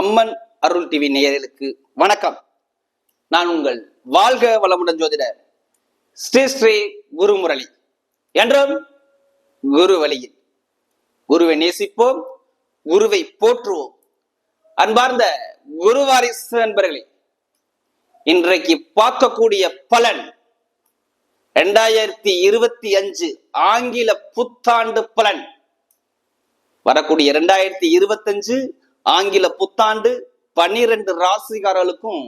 அம்மன் அருள் TV நேயர்களுக்கு வணக்கம். நான் உங்கள் வாழ்க வளமுடன் ஜோதிடர் ஸ்ரீ ஸ்ரீ குருமுரளி. என்றும் குரு வழியில் குருவை நேசிப்போம் குருவை போற்றுவோம். அன்பார்ந்த குருவாரிசு நண்பர்களே இன்றைக்கு பார்க்கக்கூடிய பலன் ரெண்டாயிரத்தி இருபத்தி அஞ்சு ஆங்கில புத்தாண்டு பலன். வரக்கூடிய இரண்டாயிரத்தி இருபத்தஞ்சு ஆங்கில புத்தாண்டு பன்னிரண்டு ராசிகாரர்களுக்கும்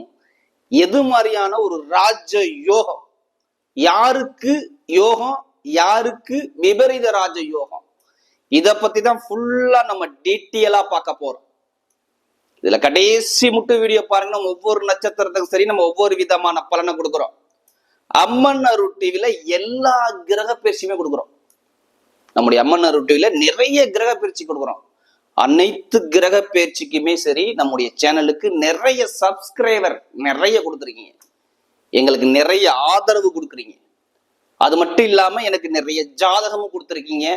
எது மாதிரியான ஒரு ராஜ யோகம்? யாருக்கு யோகம்? யாருக்கு விபரீத ராஜ யோகம்? இத பத்தி தான் ஃபுல்லா நம்ம டீட்டெயிலா பார்க்க போறோம். இதுல கடைசி முட்டு வீடியோ பாருங்க. நம்ம ஒவ்வொரு நட்சத்திரத்துக்கும் சரி நம்ம ஒவ்வொரு விதமான பலனை கொடுக்குறோம். அம்மன் அருள் டிவில எல்லா கிரக பயிற்சியுமே கொடுக்குறோம். நம்முடைய அம்மன் அருள் டிவில நிறைய கிரக பயிற்சி கொடுக்குறோம். அனைத்து கிரக பேச்சுக்குமே சரி நம்முடைய சேனலுக்கு நிறைய சப்ஸ்கிரைபர் நிறைய கொடுத்துருக்கீங்க. எங்களுக்கு நிறைய ஆதரவு கொடுக்குறீங்க. அது மட்டும் இல்லாமல் எனக்கு நிறைய ஜாதகமும் கொடுத்துருக்கீங்க.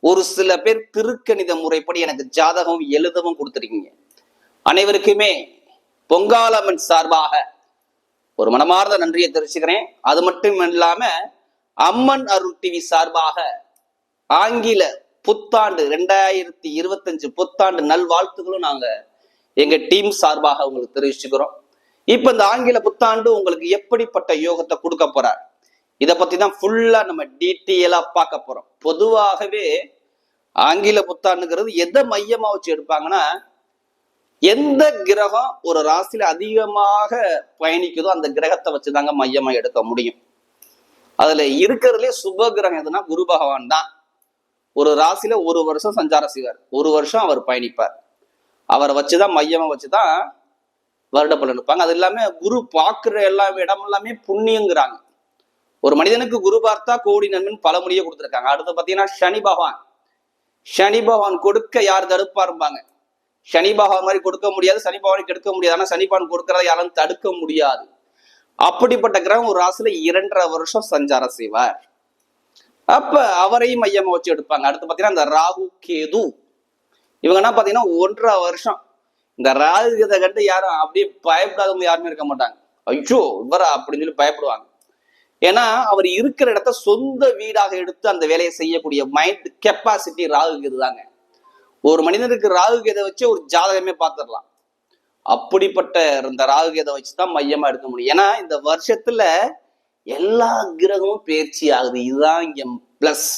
ஒரு சில பேர் திருக்கணித முறைப்படி எனக்கு ஜாதகம் எழுதவும் கொடுத்துருக்கீங்க. அனைவருக்குமே பொங்காலம்மன் சார்பாக ஒரு மனமார்ந்த நன்றியை தெரிவிச்சுக்கிறேன். அது மட்டும் இல்லாம அம்மன் அருள் டிவி சார்பாக ஆங்கில புத்தாண்டு ரெண்டாயிரத்தி இருபத்தஞ்சு புத்தாண்டு நல்வாழ்த்துகளும் நாங்க எங்க டீம் சார்பாக உங்களுக்கு தெரிவிச்சுக்கிறோம். இப்ப இந்த ஆங்கில புத்தாண்டு உங்களுக்கு எப்படிப்பட்ட யோகத்தை கொடுக்க போறார்? இதை பத்தி தான் ஃபுல்லா நம்ம டீட்டெயிலா பார்க்க போறோம். பொதுவாகவே ஆங்கில புத்தாண்டுங்கிறது எதை மையமா வச்சு எடுப்பாங்கன்னா எந்த கிரகம் ஒரு ராசியில அதிகமாக பயணிக்குதோ அந்த கிரகத்தை வச்சுதாங்க மையமா எடுக்க முடியும். அதுல இருக்கிறதுலே சுப கிரகம் எதுனா குரு பகவான் தான். ஒரு ராசியில ஒரு வருஷம் சஞ்சாரம் செய்வார். ஒரு வருஷம் அவர் பயணிப்பார். அவரை வச்சுதான் மையமா வச்சுதான் வருட பலன் இருப்பாங்க அது இல்லாம குரு பார்க்கிற எல்லா இடம் எல்லாமே புண்ணியங்கிறாங்க. ஒரு மனிதனுக்கு குரு பார்த்தா கோடி நன்மைன்னு பல மொழியை கொடுத்துருக்காங்க. அடுத்து பாத்தீங்கன்னா சனி பகவான். சனி பகவான் கொடுக்க யார் தடுப்பாருப்பாங்க சனி பகவான் மாதிரி கொடுக்க முடியாது சனி பகவானை கெடுக்க முடியாது. ஆனா சனி பகவான் கொடுக்கறத யாரும் தடுக்க முடியாது. அப்படிப்பட்ட கிரகம் ஒரு ராசியில இரண்டரை வருஷம் சஞ்சாரம் செய்வார். அப்ப அவரையும் மையமா வச்சு எடுப்பாங்க. அடுத்து பாத்தீங்கன்னா இந்த ராகு கேது. இவங்க என்ன பாத்தீங்கன்னா ஒன்றரை வருஷம். இந்த ராகு கேதை கண்டு யாரும் அப்படியே பயப்படாதவங்க யாருமே இருக்க மாட்டாங்க. ஐயோ இவரா அப்படின்னு சொல்லி பயப்படுவாங்க. ஏன்னா அவர் இருக்கிற இடத்த சொந்த வீடாக எடுத்து அந்த வேலையை செய்யக்கூடிய மைண்ட் கெப்பாசிட்டி ராகு கேது தாங்க. ஒரு மனிதனுக்கு ராகு கேதை வச்சு ஒரு ஜாதகமே பார்த்துடலாம் அப்படிப்பட்ட இந்த ராகு கேதை வச்சு தான் மையமா எடுக்க முடியும். ஏன்னா இந்த வருஷத்துல எல்லா கிரகமும் பயிற்சி ஆகுது. இதுதான் இங்க பிளஸ்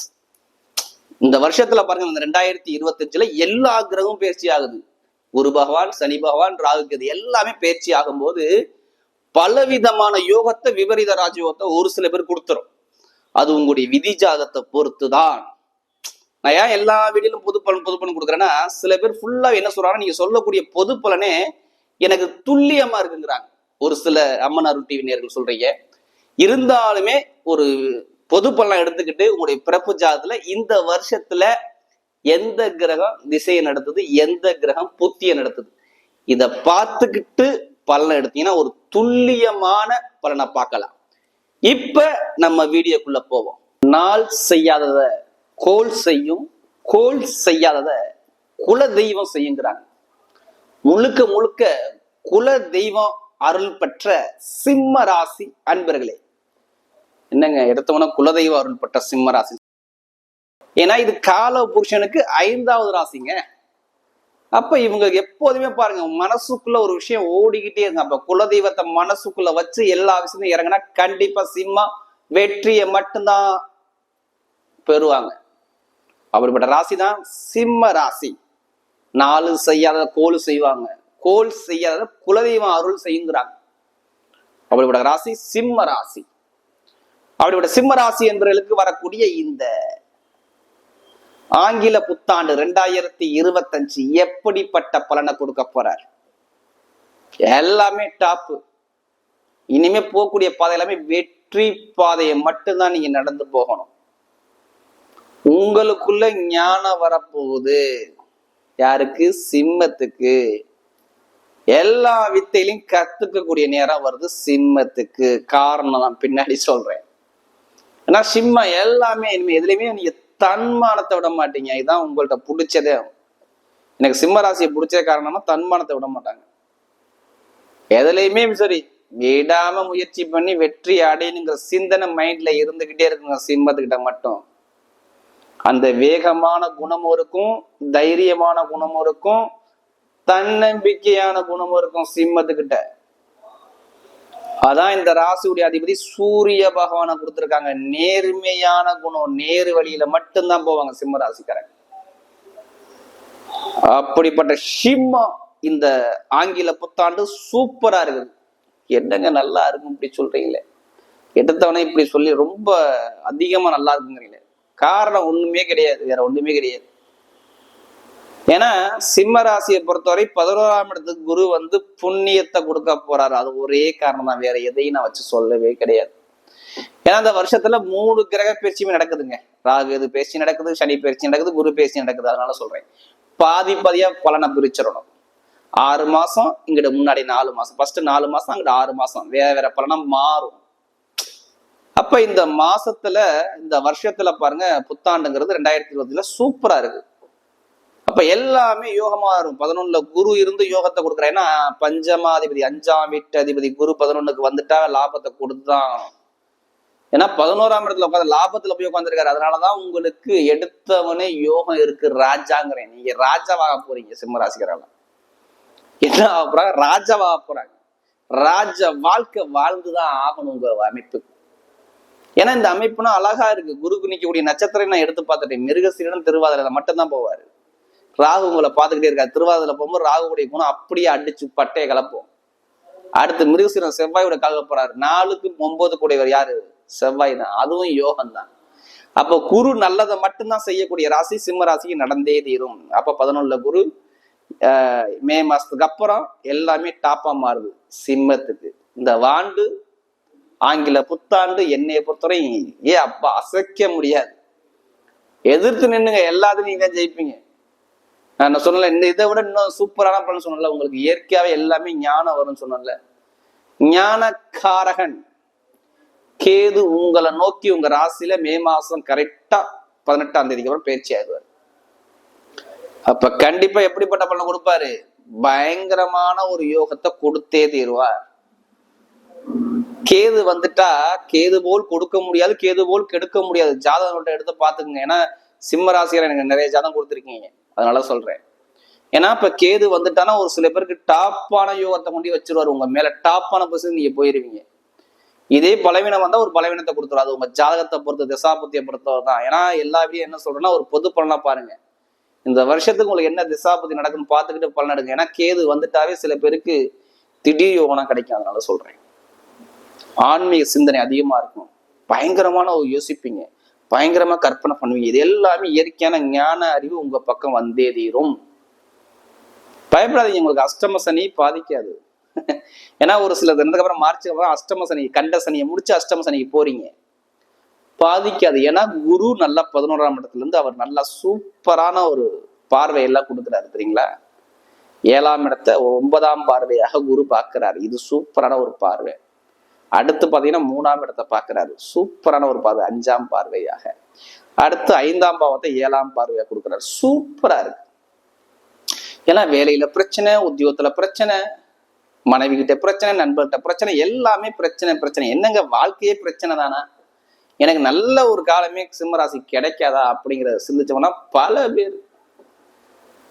இந்த வருஷத்துல பாருங்க இந்த ரெண்டாயிரத்தி இருபத்தஞ்சுல எல்லா கிரகமும் பயிற்சி ஆகுது. குரு பகவான் சனி பகவான் ராகு கேது எல்லாமே பயிற்சி ஆகும்போது பலவிதமான யோகத்தை விபரீத ராஜயோகத்தை ஒரு சில பேர் கொடுத்துரும். அது உங்களுடைய விதி ஜாதத்தை பொறுத்து தான் நான் ஏன் எல்லா வீடியிலும் பொது பலன் பொது பலன் கொடுக்குறேன்னா சில பேர் ஃபுல்லா என்ன சொல்றாங்க நீங்க சொல்லக்கூடிய பொது பலனே எனக்கு துல்லியமா இருக்குங்கிறாங்க. ஒரு சில அம்மன் அருள் டிவி நேர்கள் சொல்றீங்க. இருந்தாலுமே ஒரு பொது பலன் எடுத்துக்கிட்டு உங்களுடைய பிறப்பு ஜாதத்துல இந்த வருஷத்துல எந்த கிரகம் திசையை நடத்துது எந்த கிரகம் புத்தியை நடத்துது? இத பார்த்துக்கிட்டு பலனை எடுத்தீங்கன்னா ஒரு துல்லியமான பலனை பார்க்கலாம். இப்ப நம்ம வீடியோக்குள்ள போவோம். நாள் செய்யாதத கோல் செய்யும் கோல் செய்யாதத குல தெய்வம் செய்யுங்கிறாங்க. முழுக்க முழுக்க குல தெய்வம் அருள் பெற்ற சிம்ம ராசி அன்பர்களே என்னங்க எடுத்தவனா குலதெய்வ அருள் பெற்ற சிம்ம ராசி. ஏன்னா இது கால புருஷனுக்கு ஐந்தாவது ராசிங்க. அப்ப இவங்க எப்போதுமே பாருங்க மனசுக்குள்ள ஒரு விஷயம் ஓடிக்கிட்டே இருக்கு அப்ப குலதெய்வத்தை மனசுக்குள்ள வச்சு எல்லா விஷயத்தையும் இறங்கினா கண்டிப்பா சிம்மா வெற்றியை மட்டும்தான் பெறுவாங்க. அப்படிப்பட்ட ராசி தான் சிம்ம ராசி. நாலு செய்யாத கோல் செய்வாங்க. கோல் செய்யாத குலதெய்வம் அருள் செய்யுங்கிறாங்க. அப்படிப்பட்ட ராசி சிம்ம ராசி. அவருடைய சிம்ம ராசி என்பவர்களுக்கு வரக்கூடிய இந்த ஆங்கில புத்தாண்டு ரெண்டாயிரத்தி இருபத்தஞ்சு எப்படிப்பட்ட பலனை கொடுக்க போறார்? எல்லாமே டாப்பு இனிமே போகக்கூடிய பாதை எல்லாமே வெற்றி பாதையை மட்டும்தான் நீங்க நடந்து போகணும். உங்களுக்குள்ள ஞானம் வரப்போகுது. யாருக்கு? சிம்மத்துக்கு. எல்லா வித்தையிலையும் கத்துக்கக்கூடிய நேரம் வருது சிம்மத்துக்கு. காரணம் நான் பின்னாடி சொல்றேன். ஏன்னா சிம்மம் எல்லாமே இனிமேல் எதுலையுமே நீங்க தன்மானத்தை விட மாட்டீங்க. இதுதான் உங்கள்கிட்ட பிடிச்சதே. எனக்கு சிம்ம ராசியை பிடிச்ச காரணமா தன்மானத்தை விட மாட்டாங்க. எதுலையுமே சரி விடாம முயற்சி பண்ணி வெற்றி அடையணுங்கிற சிந்தனை மைண்ட்ல இருந்துகிட்டே இருக்குங்க சிம்மத்துக்கிட்ட மட்டும். அந்த வேகமான குணமும் இருக்கும் தைரியமான குணமும் இருக்கும் தன்னம்பிக்கையான குணமும் இருக்கும் சிம்மத்துக்கிட்ட. அதான் இந்த ராசியுடைய அதிபதி சூரிய பகவானை கொடுத்துருக்காங்க. நேர்மையான குணம் நேரு வழியில மட்டும்தான் போவாங்க சிம்ம ராசிக்காரன் அப்படிப்பட்ட சிம்மம் இந்த ஆங்கில புத்தாண்டு சூப்பரா இருக்குது. என்னங்க நல்லா இருக்கும் இப்படி சொல்றீங்களே? எடுத்தவனே இப்படி சொல்லி ரொம்ப அதிகமா நல்லா இருக்குங்கிறீங்களே. காரணம் ஒண்ணுமே கிடையாது வேற ஒண்ணுமே கிடையாது. ஏன்னா சிம்ம ராசியை பொறுத்தவரை பதினோராம் இடத்துக்கு குரு வந்து புண்ணியத்தை கொடுக்க போறாரு. அது ஒரே காரணம் தான். வேற எதையும் நான் வச்சு சொல்லவே கிடையாது. ஏன்னா அந்த வருஷத்துல மூணு கிரக பயிற்சியுமே நடக்குதுங்க. ராகு இது பேச்சு நடக்குது சனி பயிற்சி நடக்குது குரு பேச்சு நடக்குது. அதனால சொல்றேன். பாதி பாதியா பலனை பிரிச்சிடணும். ஆறு மாசம் இங்கிட்ட முன்னாடி நாலு மாசம். ஃபர்ஸ்ட் நாலு மாசம் அங்கிட்ட ஆறு மாசம். வேற வேற பலனம் மாறும். அப்ப இந்த மாசத்துல இந்த வருஷத்துல பாருங்க புத்தாண்டுங்கிறது ரெண்டாயிரத்தி இருபதுல சூப்பரா இருக்கு. அப்ப எல்லாமே யோகமா இருக்கும். பதினொன்னுல குரு இருந்து யோகத்தை கொடுக்குறேன். ஏன்னா பஞ்சமாதிபதி அஞ்சாம் வீட்டு அதிபதி குரு பதினொன்னுக்கு வந்துட்டா லாபத்தை கொடுத்துதான் ஏன்னா பதினோராம் இடத்துல உட்காந்து லாபத்துல போய் உட்காந்துருக்காரு அதனாலதான் உங்களுக்கு எடுத்தவனே யோகம் இருக்கு ராஜாங்கிறேன். நீங்க ராஜாவாக போறீங்க சிம்மராசிகரால என்ன ஆக போறாங்க? ராஜாவாக போறாங்க. ராஜ வாழ்க்கை வாழ்ந்துதான் ஆகணுங்கிற அமைப்பு. ஏன்னா இந்த அமைப்புனா அழகா இருக்கு. குருக்கு நிக்கக்கூடிய நட்சத்திரம் நான் எடுத்து பார்த்துட்டேன். மிருகசீரன் திருவாதிரை மட்டும்தான் போவாரு. ராகு உங்களை பார்த்துக்கிட்டே இருக்காரு. திருவாதிரை போகும்போது ராகுடைய குணம் அப்படியே அடிச்சு பட்டையை கலப்போம் அடுத்து மிருகசீரன் செவ்வாயோட கலக்க போறாரு. நாலுக்கு ஒன்பது கூடியவர் யாரு? செவ்வாய் தான். அதுவும் யோகம் தான். அப்போ குரு நல்லதை மட்டும்தான் செய்யக்கூடிய ராசி சிம்ம ராசிக்கு நடந்தே தீரும். அப்போ பதினொன்னுல குரு மே மாசத்துக்கு அப்புறம் எல்லாமே டாப்பா மாறுது. சிம்மத்துக்கு. இந்த வாண்டு ஆங்கில புத்தாண்டு என்னைய பொறுத்தவரை ஏ அப்பா அசைக்க முடியாது. எதிர்த்து நின்னுங்க எல்லாத்தையும் நீங்க தான் ஜெயிப்பீங்க. நான் சொன்னல இந்த இதை விட இன்னும் சூப்பரான பலன் சொன்னல உங்களுக்கு இயற்கையாவே எல்லாமே ஞானம் வரும்னு சொன்னல ஞானக்காரகன் கேது உங்களை நோக்கி உங்க ராசியில மே மாசம் கரெக்டா பதினெட்டாம் தேதிக்கு அப்புறம் பயிற்சி ஆயிடுவார். அப்ப கண்டிப்பா எப்படிப்பட்ட பலன் கொடுப்பாரு? பயங்கரமான ஒரு யோகத்தை கொடுத்தே தீருவார். கேது வந்துட்டா கேது போல் கொடுக்க முடியாது கேது போல் கெடுக்க முடியாது. ஜாதகம் எடுத்து பாத்துக்கோங்க ஏன்னா சிம்ம ராசிகளை எனக்கு நிறைய ஜாதகம் கொடுத்துருக்கீங்க. அதனால சொல்றேன். ஏன்னா இப்ப கேது வந்துட்டானா ஒரு சில பேருக்கு டாப்பான யோகத்தை கொண்டு வச்சிருவாரு உங்க மேல. டாப்பான பொசிஷன் நீங்க போயிருவீங்க. இதே பலவீனம் வந்தா ஒரு பலவீனத்தை கொடுத்துரும். அது உங்க ஜாதகத்தை பொறுத்து திசாபுத்தியை பொறுத்தவரை தான். ஏன்னா எல்லா வீடியும் என்ன சொல்றேன்னா ஒரு பொது பலனா பாருங்க. இந்த வருஷத்துக்கு உங்களுக்கு என்ன திசாபுத்தி நடக்குன்னு பார்த்துக்கிட்டு பலன் எடுங்க. ஏன்னா கேது வந்துட்டாவே சில பேருக்கு திடீர் யோகனா கிடைக்கும். அதனால சொல்றேன். ஆன்மீக சிந்தனை அதிகமா இருக்கும். பயங்கரமான ஒரு யோசிப்பீங்க. பயங்கரமா கற்பனை பண்ணுவீங்க. இது எல்லாமே இயற்கையான ஞான அறிவு உங்க பக்கம் வந்தே தீரும். பயப்படாதீங்க உங்களுக்கு அஷ்டம சனி பாதிக்காது. ஏன்னா ஒரு சில தினத்துக்கு அப்புறம் மார்ச்சுக்கு அப்புறம் அஷ்டம சனி கண்ட சனியை முடிச்சு அஷ்டம சனிக்கு போறீங்க. பாதிக்காது. ஏன்னா குரு நல்லா பதினோராம் இடத்துல இருந்து அவர் நல்லா சூப்பரான ஒரு பார்வையெல்லாம் கொடுக்குறாரு தெரியுங்களா? ஏழாம் இடத்த ஒன்பதாம் பார்வையாக குரு பார்க்கிறாரு. இது சூப்பரான ஒரு பார்வை. அடுத்து பார்த்தீங்கன்னா மூணாம் இடத்தை பார்க்குறாரு. சூப்பரான ஒரு பார்வை அஞ்சாம் பார்வையாக. அடுத்து ஐந்தாம் பாவத்தை ஏழாம் பார்வையாக கொடுக்குறாரு. சூப்பராக இருக்கு. ஏன்னா வேலையில பிரச்சனை உத்தியோகத்துல பிரச்சனை மனைவி கிட்ட பிரச்சனை நண்பர்கிட்ட பிரச்சனை எல்லாமே பிரச்சனை பிரச்சனை. என்னங்க வாழ்க்கையே பிரச்சனை தானா? எனக்கு நல்ல ஒரு காலமே சிம்மராசி கிடைக்காதா அப்படிங்கிறத சிந்திச்சோம்னா பல பேர்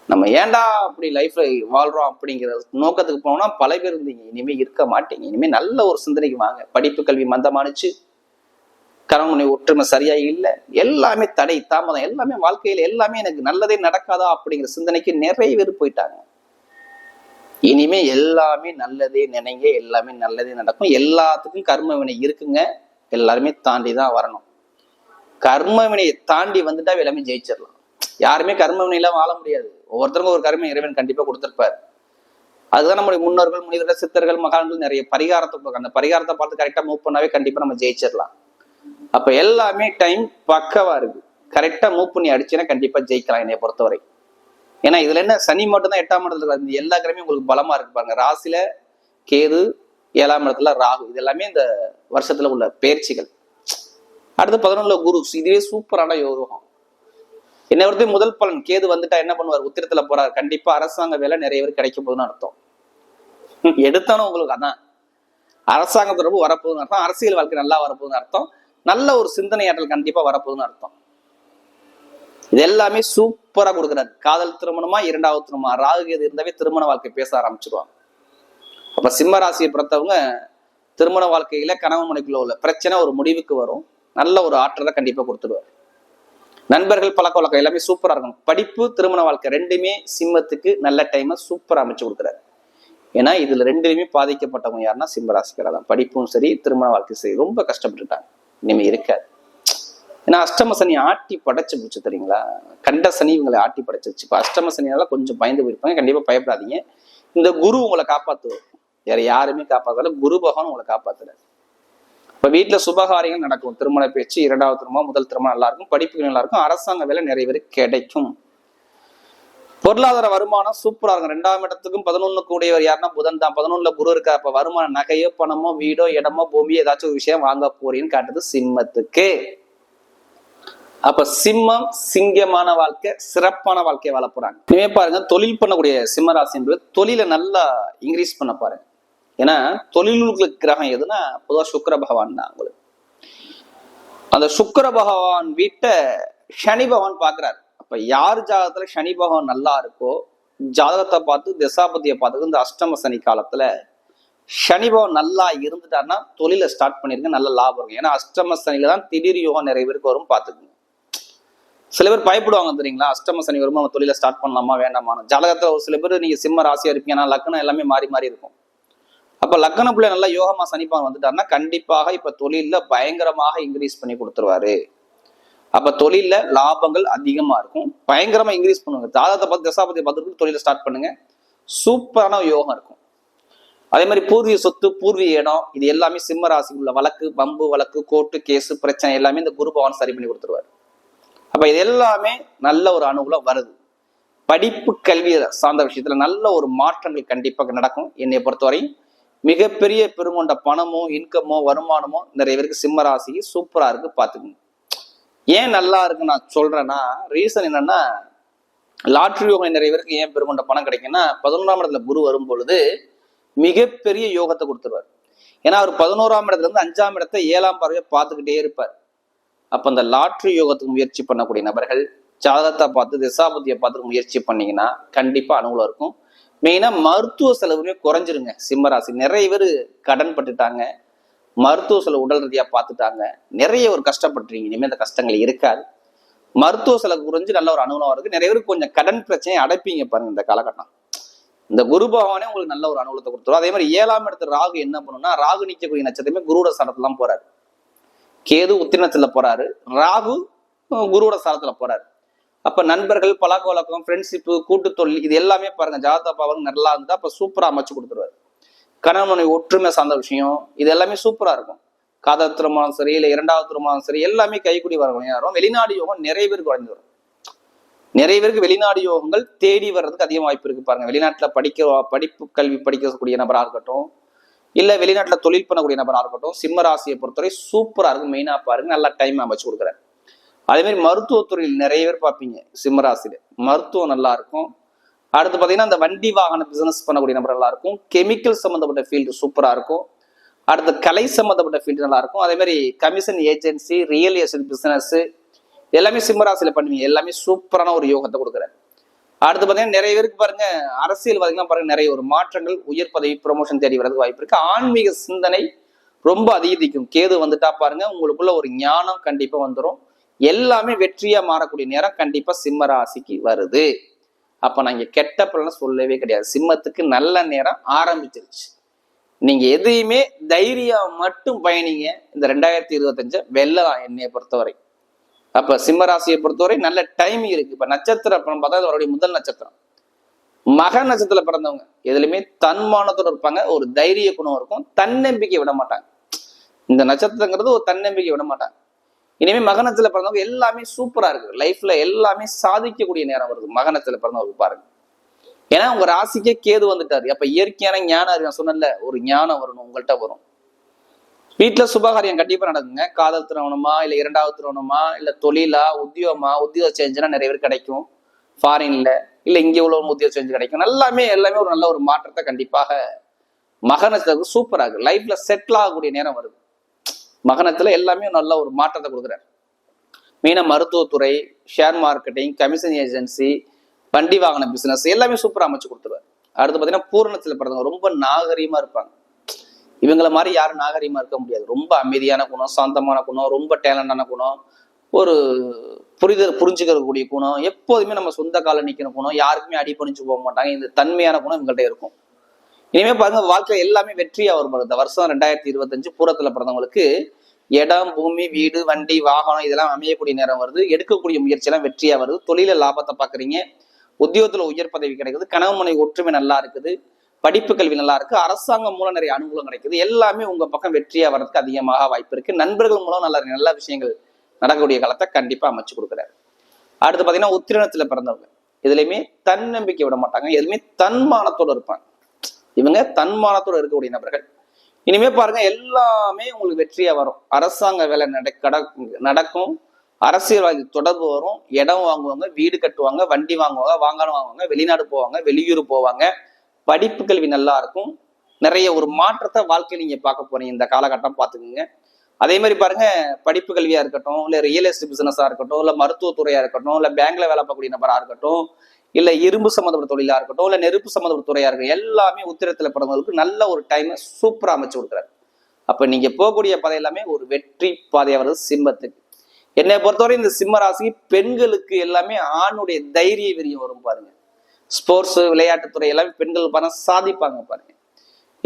நம்ம ஏன்டா அப்படி லைஃப்ல வாழ்றோம் அப்படிங்கிற நோக்கத்துக்கு போனோம்னா பல பேர் இருந்தீங்க இனிமே இருக்க மாட்டீங்க. இனிமே நல்ல ஒரு சிந்தனைக்கு வாங்க. படிப்பு கல்வி மந்தமானுச்சு. கணவனை ஒற்றுமை சரியா இல்லை. எல்லாமே தடை தாமதம் எல்லாமே வாழ்க்கையில எல்லாமே எனக்கு நல்லதே நடக்காதா அப்படிங்கிற சிந்தனைக்கு நிறைய பேர் போயிட்டாங்க. இனிமே எல்லாமே நல்லதே நினைங்க எல்லாமே நல்லதே நடக்கும். எல்லாத்துக்கும் கர்ம வினை இருக்குங்க. எல்லாருமே தாண்டி தான் வரணும். கர்ம வினையை தாண்டி வந்துட்டா எல்லாமே ஜெயிச்சிடலாம். யாருமே கர்ம வினையெல்லாம் வாழ முடியாது. ஒவ்வொருத்தருக்கும் ஒரு கருமை இறைவன் கண்டிப்பா கொடுத்துருப்பார். அதுதான் நம்முடைய முன்னோர்கள் முனிவர்கள் சித்தர்கள் மகான்கள் நிறைய பரிகாரத்தை அந்த பரிகாரத்தை பார்த்து கரெக்டா மூவ் பண்ணாவே கண்டிப்பா நம்ம ஜெயிச்சிடலாம். அப்ப எல்லாமே டைம் பக்கவா இருக்கு. கரெக்டா மூவ் பண்ணி அடிச்சுன்னா கண்டிப்பா ஜெயிக்கலாம் என்னை பொறுத்தவரை. ஏன்னா இதுல என்ன சனி மட்டும் தான் எட்டாம் இடத்துல இருக்கு இந்த எல்லா கிரகமே உங்களுக்கு பலமா இருக்கு பாருங்க. ராசியில கேது ஏழாம் இடத்துல ராகு. இது எல்லாமே இந்த வருஷத்துல உள்ள பயிற்சிகள் அடுத்து பதினொன்றுல குரு. இதுவே சூப்பரான யோகம். என்னை வருது முதல் பலன். கேது வந்துட்டா என்ன பண்ணுவார்? உத்திரத்துல போறாரு. கண்டிப்பா அரசாங்க வேலை நிறைய பேர் கிடைக்க போகுதுன்னு அர்த்தம். எடுத்தாலும் உங்களுக்கு அதான். அரசாங்க தொடர்பு வரப்போகுதுன்னு அர்த்தம். அரசியல் வாழ்க்கை நல்லா வரப்போகுதுன்னு அர்த்தம். நல்ல ஒரு சிந்தனையாற்றல் கண்டிப்பா வரப்போகுதுன்னு அர்த்தம். இது எல்லாமே சூப்பரா கொடுக்குறாரு. காதல் திருமணமா இரண்டாவது திருமணமா? ராகு கேது இருந்தாவே திருமண வாழ்க்கை பேச ஆரம்பிச்சிருவாங்க. அப்ப சிம்ம ராசியை பொறுத்தவங்க திருமண வாழ்க்கையில கணவன் மனைக்குள்ள உள்ள பிரச்சனை ஒரு முடிவுக்கு வரும். நல்ல ஒரு ஆற்றலை கண்டிப்பா கொடுத்துருவாரு நண்பர்கள் பழக்க வழக்கம் எல்லாமே சூப்பரா இருக்கும் படிப்பு திருமண வாழ்க்கை ரெண்டுமே சிம்மத்துக்கு நல்ல டைமை சூப்பரா அமைச்சு கொடுக்குறாரு. ஏன்னா இதுல ரெண்டுலையுமே பாதிக்கப்பட்டவங்க யாருன்னா சிம்மராசிக்காரர் தான். படிப்பும் சரி திருமண வாழ்க்கை சரி ரொம்ப கஷ்டப்பட்டுட்டாங்க. இனிமே இருக்காது. ஏன்னா அஷ்டம சனி ஆட்டி படைச்சு போச்சு தெரியுங்களா? கண்ட சனி இவங்களை ஆட்டி படைச்சிருச்சு இப்போ அஷ்டம சனியால கொஞ்சம் பயந்து போயிருப்பாங்க. கண்டிப்பா பயப்படாதீங்க. இந்த குரு உங்களை காப்பாத்துவார். வேற யாருமே காப்பாற்றல குரு பகவான் உங்களை காப்பாத்துறாரு. இப்போ வீட்டில் சுபகாரியங்கள் நடக்கும். திருமண பேச்சு இரண்டாவது திருமணம் முதல் திருமணம் நல்லா இருக்கும் படிப்புகள் நல்லா இருக்கும் அரசாங்க வேலை நிறைய பேர் கிடைக்கும். பொருளாதார வருமானம் சூப்பராக இருக்கும். ரெண்டாம் இடத்துக்கும் பதினொன்னு கூடியவர் யாருன்னா புதன் தான். பதினொன்னுல குரு இருக்கா அப்ப வருமானம் நகையோ பணமோ வீடோ இடமோ பூமியோ ஏதாச்சும் ஒரு விஷயம் வாங்க போறீன்னு காட்டுது சிம்மத்துக்கு. அப்ப சிம்மம் சிங்கமான வாழ்க்கை சிறப்பான வாழ்க்கையை வாழ போறாங்க. இனிமே பாருங்க தொழில் பண்ணக்கூடிய சிம்மராசி என்பது தொழிலை நல்லா இன்க்ரீஸ் பண்ண பாருங்க ஏன்னா தொழில்நுட்ப கிரகம் எதுனா பொதுவாக சுக்கர பகவான் தான் உங்களுக்கு அந்த சுக்கர பகவான் வீட்டை சனி பகவான் பாக்குறாரு அப்ப யார் ஜாதகத்துல சனி பகவான் நல்லா இருக்கோ ஜாதகத்தை பார்த்து திசாபதியை பார்த்து இந்த அஷ்டம சனி காலத்துல சனி பகவான் நல்லா இருந்துட்டாருன்னா தொழிலை ஸ்டார்ட் பண்ணிருங்க நல்ல லாபம் இருக்கும். ஏன்னா அஷ்டம சனியில தான் திடீர் யோகம் நிறைய பேருக்கு வரும் பார்த்துக்குங்க. சில பேர் பயப்படுவாங்க தெரியுங்களா? அஷ்டம சனி வரும்போது நம்ம தொழிலை ஸ்டார்ட் பண்ணலாமா வேண்டாமா ஜாதகத்துல ஒரு சில பேர் நீங்க சிம்ம ராசியா இருப்பீங்கன்னா லக்னம் எல்லாமே மாறி மாறி இருக்கும். அப்ப லக்கணப்புல நல்லா யோகமா சனிப்பான் வந்துட்டாருன்னா கண்டிப்பாக இப்ப தொழில்ல பயங்கரமாக இன்க்ரீஸ் பண்ணி கொடுத்துருவாரு. அப்ப தொழில்ல லாபங்கள் அதிகமா இருக்கும். பயங்கரமா இன்க்ரீஸ் பண்ணுவாங்க. ஜாதகத்தை பார்த்து தசாபதி பார்த்துட்டு தொழிலை ஸ்டார்ட் பண்ணுங்க. சூப்பரான யோகம் இருக்கும். அதே மாதிரி பூர்வீக சொத்து பூர்வீக இடம் இது எல்லாமே சிம்ம ராசி உள்ள வழக்கு பம்பு வழக்கு கோர்ட்டு கேஸு பிரச்சனை எல்லாமே இந்த குரு பவன் சரி பண்ணி கொடுத்துருவாரு. அப்ப இது எல்லாமே நல்ல ஒரு அனுகூலம் வருது. படிப்பு கல்வி சார்ந்த விஷயத்துல நல்ல ஒரு மாற்றங்கள் கண்டிப்பாக நடக்கும். என்னை பொறுத்தவரையும் மிகப்பெரிய பெருங்கொண்ட பணமோ இன்கமோ வருமானமோ நிறைய பேருக்கு சிம்ம ராசி சூப்பரா இருக்கு பாத்துக்கோங்க ஏன் நல்லா இருக்கு நான் சொல்றேன்னா ரீசன் என்னன்னா லாட்ரி யோகம் நிறைய பேருக்கு ஏன் பெருங்கொண்ட பணம் கிடைக்குன்னா பதினொன்றாம் இடத்துல குரு வரும் பொழுது மிகப்பெரிய யோகத்தை கொடுத்துருவார். ஏன்னா அவர் பதினோராம் இடத்துல இருந்து அஞ்சாம் இடத்தை ஏழாம் பார்வையை பார்த்துக்கிட்டே இருப்பார். அப்ப அந்த லாட்ரி யோகத்துக்கு முயற்சி பண்ணக்கூடிய நபர்கள் ஜாதகத்தை பார்த்து திசாபுத்தியை பார்த்து முயற்சி பண்ணீங்கன்னா கண்டிப்பா அனுகூலம் இருக்கும். மெயினா மருத்துவ செலவுமே குறைஞ்சிருங்க. சிம்மராசி. நிறைய பேர் கடன் பட்டுட்டாங்க. மருத்துவ செலவு உடல் ரீதியா பார்த்துட்டாங்க நிறைய ஒரு கஷ்டப்பட்டுறீங்க இனிமேல் அந்த கஷ்டங்கள் இருக்காது. மருத்துவ செலவு குறைஞ்சு நல்ல ஒரு அனுகூலம் இருக்குது நிறைய பேருக்கு கொஞ்சம் கடன் பிரச்சனையை அடைப்பீங்க பாருங்க இந்த காலகட்டம். இந்த குரு பகவானே உங்களுக்கு நல்ல ஒரு அனுகூலத்தை கொடுத்துரும் அதே மாதிரி ஏழாம் இடத்து ராகு என்ன பண்ணும்னா ராகு நிற்கக்கூடிய நட்சத்திரமே குருவோட ஸ்தானத்துல போறாரு. கேது உத்திரத்துல போறாரு. ராகு குருவோட ஸ்தானத்துல போறாரு. அப்ப நண்பர்கள் பழக்க வழக்கம் ஃப்ரெண்ட்ஷிப்பு கூட்டுத்தொழில் இது எல்லாமே பாருங்க. ஜாதக பவன் நல்லா இருந்தா அப்ப சூப்பரா அமைச்சு கொடுத்துருவாரு. கணவனுடைய ஒற்றுமை சார்ந்த விஷயம் இது எல்லாமே சூப்பரா இருக்கும். காதல் திருமணம் சரி இல்லை இரண்டாவது திருமணம் சரி எல்லாமே கைக்குடி வரவங்க யாரும் வெளிநாடு யோகம் நிறைய பேருக்கு குறைஞ்சு வரும். நிறைய பேருக்கு வெளிநாடு யோகங்கள் தேடி வர்றதுக்கு அதிக வாய்ப்பு இருக்கு பாருங்க. வெளிநாட்டில் படிக்க படிப்பு கல்வி படிக்கக்கூடிய நபராக இருக்கட்டும் இல்லை வெளிநாட்டில் தொழில் பண்ணக்கூடிய நபராக இருக்கட்டும் சிம்ம ராசியை பொறுத்தவரை சூப்பராக இருக்கும். மெயினாக பாருங்க. நல்லா டைம் அமைச்சு கொடுக்குறேன் அதே மாதிரி மருத்துவத்துறையில் நிறைய பேர் பார்ப்பீங்க சிம்மராசியில். மருத்துவம் நல்லா இருக்கும் அடுத்து பார்த்தீங்கன்னா அந்த வண்டி வாகன பிசினஸ் பண்ணக்கூடிய நபர் நல்லா இருக்கும் கெமிக்கல் சம்மந்தப்பட்ட ஃபீல்டு சூப்பராக இருக்கும் அடுத்து கலை சம்மந்தப்பட்ட ஃபீல்டு நல்லா இருக்கும் அதே மாதிரி commission agency real estate business எல்லாமே சிம்மராசியில் பண்ணுவீங்க. எல்லாமே சூப்பரான ஒரு யோகத்தை கொடுக்குறேன். அடுத்து பார்த்தீங்கன்னா நிறைய பேருக்கு பாருங்க அரசியல்வாதிகள்லாம் பாருங்க நிறைய ஒரு மாற்றங்கள் உயர் பதவி ப்ரொமோஷன் தேடி வரதுக்கு வாய்ப்பு இருக்கு. ஆன்மீக சிந்தனை ரொம்ப அதிகரிக்கும். கேது வந்துட்டா பாருங்க உங்களுக்குள்ள ஒரு ஞானம் கண்டிப்பா வந்துடும் எல்லாமே வெற்றியா மாறக்கூடிய நேரம் கண்டிப்பா சிம்ம ராசிக்கு வருது. அப்ப நான் கெட்ட பலனை சொல்லவே கிடையாது. சிம்மத்துக்கு நல்ல நேரம் ஆரம்பிச்சிருச்சு. நீங்க எதையுமே தைரியம் மட்டும் பயணிங்க. இந்த ரெண்டாயிரத்தி இருபத்தஞ்ச வெல்லலாம் என்னைய பொறுத்தவரை. அப்ப சிம்ம ராசியை பொறுத்தவரை நல்ல டைமிங் இருக்கு. இப்ப நட்சத்திரம் அப்புறம் பார்த்தா அவருடைய முதல் நட்சத்திரம். மக நட்சத்திரத்துல பிறந்தவங்க. எதுலையுமே தன்மானத்தோட இருப்பாங்க. ஒரு தைரிய குணம் இருக்கும். தன்னம்பிக்கை விட மாட்டாங்க இந்த நட்சத்திரங்கிறது ஒரு தன்னம்பிக்கை விட மாட்டாங்க இனிமே மகனத்துல பிறந்தவங்க எல்லாமே சூப்பரா இருக்கு லைஃப்ல எல்லாமே சாதிக்கக்கூடிய நேரம் வருது. மகனத்துல பிறந்தவங்க பாருங்க. ஏன்னா உங்க ராசிக்கே கேது வந்துட்டாரு. அப்ப இயற்கையான ஞானம் அறிவு நான் சொன்னேன்ல ஒரு ஞானம் வரணும் உங்கள்கிட்ட வரும். வீட்டுல சுபகாரியம் கண்டிப்பா நடக்குங்க. காதல் திருமணமா இல்ல இரண்டாவது திருமணமா இல்ல தொழிலா உத்தியோகமா உத்தியோக சேஞ்சுனா நிறைய பேர் கிடைக்கும். ஃபாரின்ல இல்ல இங்க உள்ள உத்தியோக செஞ்சு கிடைக்கும். எல்லாமே எல்லாமே ஒரு நல்ல ஒரு மாற்றத்தை கண்டிப்பாக மகனத்துக்கு சூப்பராக இருக்கு. லைஃப்ல செட்டில் ஆகக்கூடிய நேரம் வருது. மகனத்துல எல்லாமே நல்ல ஒரு மாற்றத்தை கொடுக்குறாரு. மீன மருத்துவத்துறை ஷேர் மார்க்கெட்டிங் கமிஷன் ஏஜென்சி வண்டி வாகன பிசினஸ் எல்லாமே சூப்பரா அமைச்சு கொடுத்துருவாரு. அடுத்து பாத்தீங்கன்னா பூரணத்தில் பிறந்தவங்க ரொம்ப நாகரீகமா இருப்பாங்க. இவங்கள மாதிரி யாரும் நாகரீகமா இருக்க முடியாது. ரொம்ப அமைதியான குணம் சாந்தமான குணம் ரொம்ப டேலண்டான குணம் ஒரு புரிதல் புரிஞ்சுக்கக்கூடிய குணம் எப்போதுமே நம்ம சொந்த கால நிற்கிற குணம் யாருக்குமே அடிபணிச்சு போக மாட்டாங்க. இந்த தன்மையான குணம் இவங்கள்ட்ட இருக்கும். இனிமே பாருங்க வாழ்க்கை எல்லாமே வெற்றியா வரும் இந்த வருஷம் ரெண்டாயிரத்தி இருபத்தஞ்சு பூரத்துல பிறந்தவங்களுக்கு இடம் பூமி வீடு வண்டி வாகனம் இதெல்லாம் அமையக்கூடிய நேரம் வருது. எடுக்கக்கூடிய முயற்சி எல்லாம் வெற்றியா வருது. தொழில லாபத்தை பாக்குறீங்க உத்தியோகத்துல உயர் பதவி கிடைக்குது. கணவன் மனைவி ஒற்றுமை நல்லா இருக்குது. படிப்பு கல்வி நல்லா இருக்கு. அரசாங்கம் மூலம் நிறைய அனுகூலம் கிடைக்குது. எல்லாமே உங்க பக்கம் வெற்றியா வர்றதுக்கு அதிகமாக வாய்ப்பு இருக்கு. நண்பர்கள் மூலம் நல்ல நல்ல விஷயங்கள் நடக்கக்கூடிய காலத்தை கண்டிப்பா அமைச்சு கொடுக்குறாரு. அடுத்து பாத்தீங்கன்னா உத்திரணத்துல பிறந்தவங்க. இதுலயுமே தன்னம்பிக்கை விட மாட்டாங்க. எதுவுமே தன்மானத்தோட இருப்பாங்க. இவங்க தன்மானத்தோட இருக்கக்கூடிய நபர்கள். இனிமே பாருங்க எல்லாமே உங்களுக்கு வெற்றியா வரும். அரசாங்க வேலை நடக்கும். அரசியல்வாதி தொடர்பு வரும். இடம் வாங்குவாங்க வீடு கட்டுவாங்க வண்டி வாங்குவாங்க வாங்கணும் வாங்குவாங்க வெளிநாடு போவாங்க வெளியூர் போவாங்க. படிப்பு கல்வி நல்லா இருக்கும். நிறைய ஒரு மாற்றத்தை வாழ்க்கையில் நீங்க பார்க்க போறீங்க இந்த காலகட்டம் பார்த்துக்குங்க. அதே மாதிரி பாருங்க படிப்பு கல்வியா இருக்கட்டும் இல்ல ரியல் எஸ்டேட் பிசினஸா இருக்கட்டும் இல்ல மருத்துவத்துறையா இருக்கட்டும் இல்ல பேங்க்ல வேலை பார்க்கக்கூடிய நபரா இருக்கட்டும் இல்ல இரும்பு சம்மந்தப்பட்ட தொழிலா இருக்கட்டும் இல்ல நெருப்பு சம்மந்தப்பட்ட துறையா இருக்கட்டும் எல்லாமே உத்திரத்துல படங்களுக்கு நல்ல ஒரு டைமை சூப்பரா அமைச்சு கொடுக்குறாரு. அப்ப நீங்க போகக்கூடிய பாதை எல்லாமே ஒரு வெற்றி பாதையா வருது சிம்மத்துக்கு. என்னை பொறுத்தவரை இந்த சிம்ம ராசி பெண்களுக்கு எல்லாமே ஆணுடைய தைரிய விரியம் வரும் பாருங்க. ஸ்போர்ட்ஸ் விளையாட்டுத்துறை எல்லாமே பெண்கள் பணம் சாதிப்பாங்க பாருங்க.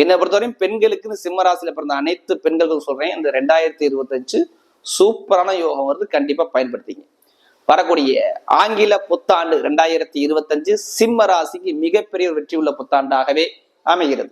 என்னை பொறுத்தவரையும் பெண்களுக்கு இந்த சிம்ம ராசியில பிறந்த அனைத்து பெண்களுக்கும் சொல்றேன் இந்த ரெண்டாயிரத்தி இருபத்தஞ்சு சூப்பரான யோகம் வருது கண்டிப்பா பயன்படுத்திங்க. வரக்கூடிய ஆங்கில புத்தாண்டு ரெண்டாயிரத்தி இருபத்தஞ்சு சிம்ம ராசிக்கு மிகப்பெரிய வெற்றி உள்ள புத்தாண்டாகவே அமைகிறது.